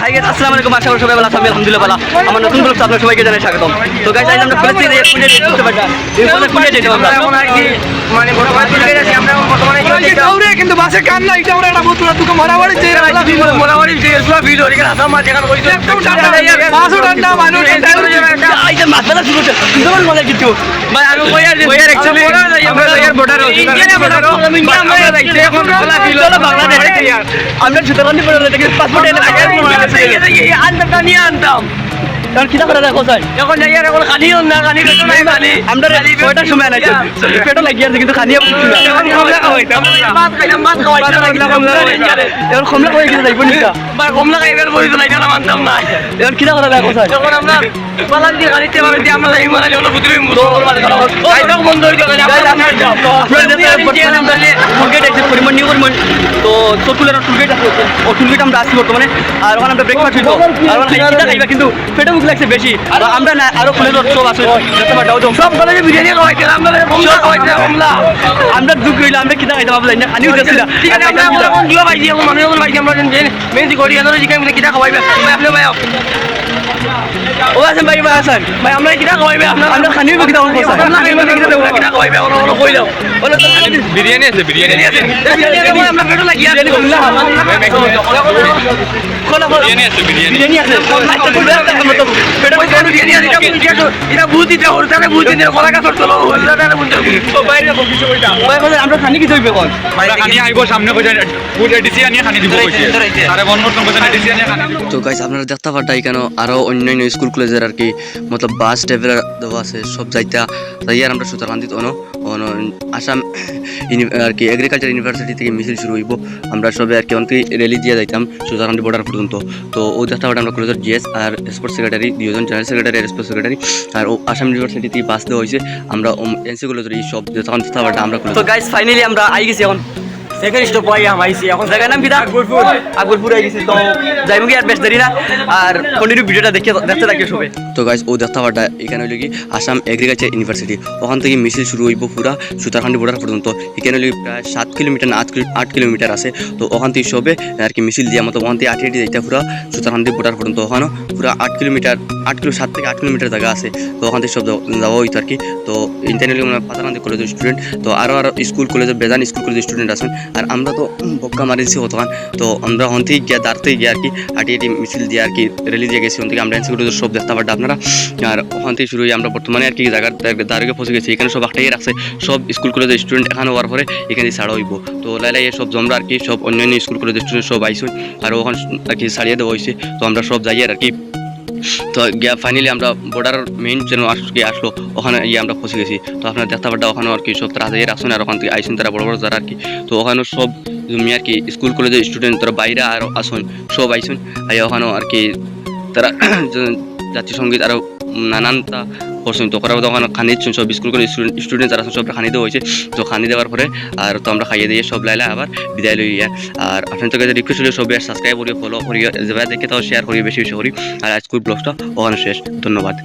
Hi guys আসসালামু আলাইকুম। আশা করি সবাই ভালো আছেন। আমি আলহামদুলিল্লাহ ভালো। আমার নতুন ব্লগ আপনাদের সবাইকে জানাই স্বাগতম। তো গাইস আজ আমরা ফেলেছি এই ফলে কুড়িয়ে ডেট আমরা। এখন আর কি মানে বর্তমানে চলে গেছি আমরা বর্তমানে ওরা যে কিন্তু বাসে কান নাই এটা ওরা একটা বোতল তুকে মারামারি যে রাখলা বিমান মোটামুটি যেগুলো ভিড় গেছে আসাম মাঝে এখানে বসে একদম ঠান্ডা বাসও ঠান্ডা মানুষ ঠান্ডা আই যে মাথাটা শুরু হচ্ছে। তোমার বলে কিছু ভাই আমি কইয়ার কইয়ার actually আমরা কইয়ার বর্ডার ইন্ডিয়ার border ও, আমরা যাইছে এখন খোলা ভিড় বাংলাদেশ আমরা সুতরাং পড়ে থেকে পাসপোর্ট এনে থাকে। আনতাম নিয়ে আনতাম কারণ কিটা করে এখন যাই আর এখন খানিও নাই খানি আমরা কয়টার সময় আনাইছে এখন আমরা পরিমাণ নিয়ে পরিমাণ তো চকুলের টুলগেট ও টুলগেট আমরা আসছি বর্তমানে। আর ওখানে আমরা ব্রেকফাস্ট হইতো আর ওখানে খাইবা কিন্তু পেটে লাগছে বেশি। আর আমরা না আরও ফুলের সব আছে। সব কলেজে বিরিয়ানি আমরা আমরা দুঃখ হইলে আমরা কিনা খাইতে পারলাম না খানি উঠেছি না ঠিক আছে আমরা এখন এখন গিয়ে পাইছি মানুষ পাইছি আমরা যে করি খাওয়াইবে আপনি ভাই ও আছেন ভাই ভাই আছেন ভাই আমরা কিনা খাওয়াইবে আপনার আমরা খানি উঠে কিনা বলছি আমরা খাইবে কিটা দেবো কিনা খাওয়াইবে ওরা ওরা কইলাম বলো তো বিরিয়ানি আছে। বিরিয়ানি আছে আমরা পেটো লাগিয়ে বিরিয়ানি কমলা আচ্ছা আমরা খানি কি খানি আইব সামনে কইছে এডিসি খানি দিব কইছে আরে কইছে এডিসি খানি তো গাইস আপনারা দেখতে পারতাই কেন আরও অন্যান্য স্কুল কলেজের আর কি মতলব বাস ট্রাভেলার দেওয়া আছে সব যাইতা। তাই আর আমরা অন আসাম আর কি এগ্রিকালচার ইউনিভার্সিটি থেকে মিছিল শুরু হইব। আমরা সবে আর কি অনেক র্যালি দিয়ে যাইতাম সুতরাং বর্ডার পর্যন্ত। তো ওই পারতাম আমরা কলেজের জিএস আর স্পোর্টস সেক্রেটারি দুজন জেনারেল সেক্রেটারি আর স্পোর্টস সেক্রেটারি আর আসাম ইউনিভার্সিটি থেকে বাস দেওয়া হয়েছে আমরা এনসি কলেজের এই সব পারতাম আমরা তো গাইজ ফাইনালি আমরা আই গেছি এখন। পাই আমাইছি এখন জায়গার নাম কি আকবরপুর আকবরপুর আই গেছি। তো যাইবো কি আর বেশ দেরি না। আর কন্টিনিউ ভিডিওটা দেখে দেখতে থাকি সবে। তো গাইজ ও দেখতে পারটা এখানে হইল কি? আসাম এগ্রিকালচার ইউনিভার্সিটি ওখান থেকে মিছিল শুরু হইব পুরা সুতারখান্ডি বর্ডার পর্যন্ত। এখানে হইল প্রায় সাত কিলোমিটার না আট কিলো- আট কিলোমিটার আছে। তো ওখান থেকে সবে আর কি মিছিল দিয়া মতো ওখান থেকে আটি আটি যাইতে পুরা সুতারখান্ডি বর্ডার পর্যন্ত। ওখানেও পুরা আট কিলোমিটার আট কিলো সাত থেকে আট কিলোমিটার জায়গা আছে। তো ওখান থেকে সব যাওয়া- হইতো আর কি। তো ইন্টারনালি মানে পাতাকান্দি কলেজের স্টুডেন্ট তো আরও আরও স্কুল কলেজের বেজান স্কুল কলেজের স্টুডেন্ট আছেন। আর আমরা তো বক্কা মারিছি কতক্ষণ তো আমরা ওখান থেকে গিয়া দাঁড়তে গিয়ে আর কি আটি আটি মিছিল দিয়ে আর কি রেলি দিয়ে গেছি। থেকে আমরা এনসি কলেজের সব দেখতে পারতাম আপনারা। আর ওখান থেকে শুরু হয়ে আমরা বর্তমানে আর কি জায়গার দাঁড়িয়ে পৌঁছে গেছি। এখানে সব একটাই রাখছে সব স্কুল কলেজের স্টুডেন্ট এখানে হওয়ার পরে এখানে ছাড়া হইব। তো লাইলাই সব জমরা আর কি সব অন্যান্য স্কুল কলেজের স্টুডেন্ট সব আইসুন আর ওখানে আর কি ছাড়িয়ে দেওয়া হয়েছে তো আমরা সব যাই আর কি তো গিয়া ফাইনালি আমরা বর্ডার মেইন যেন আজকে আসলো, ওখানে গিয়ে আমরা ফসে গেছি। তো আপনার দেখতে পারটা ওখানে আর কি সব তারা যাই আসুন আর ওখান থেকে আইসেন তারা বড় বড় যারা আর কি। তো ওখানে সব তুমি আর কি স্কুল কলেজের স্টুডেন্ট তারা বাইরে আর আসুন, সব আইসুন। আর ওখানেও আর কি তারা জাতীয় সংগীত আরও নানানটা করছেন তো করার ওখানে খানি সব স্কুল স্টুডেন্ট যারা সব খানি দেওয়া হয়েছে। তো খানি দেওয়ার পরে, আর তো আমরা খাইয়ে দিয়ে সব লাইলে আবার বিদায় লইয়া আর আপনার কাছে রিকোয়েস্ট হলে সবাই সাবস্ক্রাইব করি ফলো করি যেভাবে দেখে তাও শেয়ার করি বেশি বেশি করি। আর আজকের ব্লগটা ওখানে শেষ। ধন্যবাদ।